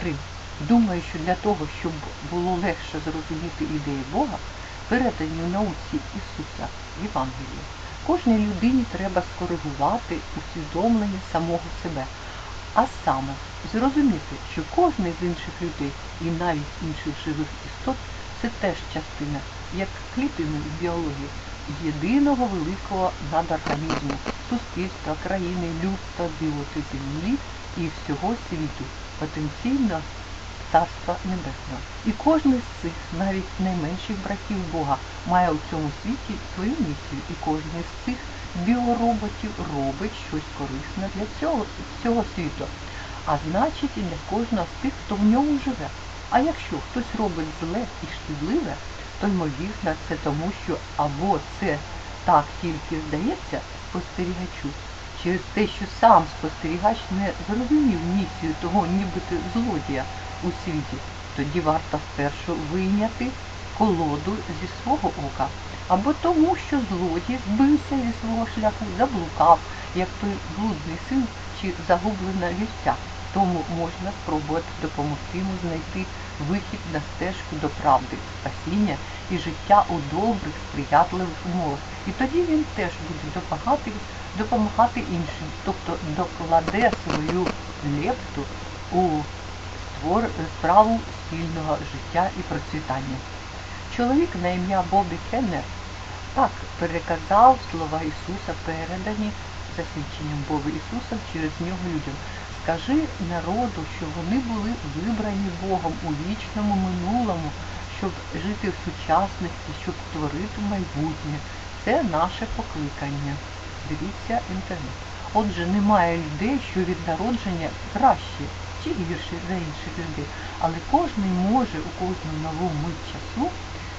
3. Думаю, що для того, щоб було легше зрозуміти ідеї Бога, передані в науці Ісуса в Євангелії, кожній людині треба скоригувати усвідомлення самого себе, а саме зрозуміти, що кожний з інших людей і навіть інших живих істот це теж частина, як клітини в біології, єдиного великого надорганізму, суспільства, країни, людства, біоти землі і всього світу, потенційно Царства Небесного. І кожен з цих, навіть найменших братів Бога, має у цьому світі свою місію, і кожен з цих біороботів робить щось корисне для цього, цього світу, а значить і для кожного з тих, хто в ньому живе. А якщо хтось робить зле і шкідливе, то ймовірно це тому, що або це так тільки здається спостерігачу, через те, що сам спостерігач не зрозумів місію того нібито злодія у світі, тоді варто спершу вийняти колоду зі свого ока, або тому, що злодій збився зі свого шляху, заблукав, як той блудний син чи загублена вівця. Тому можна спробувати допомогти йому знайти вихід на стежку до правди, спасіння і життя у добрих, сприятливих умовах. І тоді він теж буде допомагати, допомагати іншим, тобто докладе свою лепту у створ, справу спільного життя і процвітання. Чоловік на ім'я Бобі Кеннер так переказав слова Ісуса, передані за свідченням Бога Ісуса через нього людям. Скажи народу, що вони були вибрані Богом у вічному минулому, щоб жити в сучасності, щоб створити майбутнє. Це наше покликання. Дивіться інтернет. Отже, немає людей, що від народження краще чи гірше за інших людей, але кожен може у кожну нову мить часу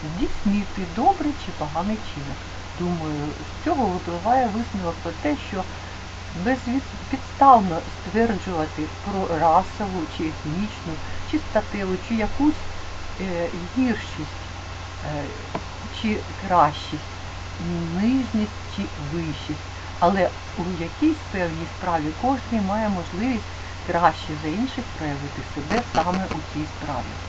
здійснити добрий чи поганий чинок. Думаю, з цього випливає висновок про те, що безпідставно стверджувати про расову чи етнічну, чи статеву, чи якусь е, гіршість, е, чи кращість, нижність чи вищість. Але у якійсь певній справі кожен має можливість краще за інших проявити себе саме у цій справі.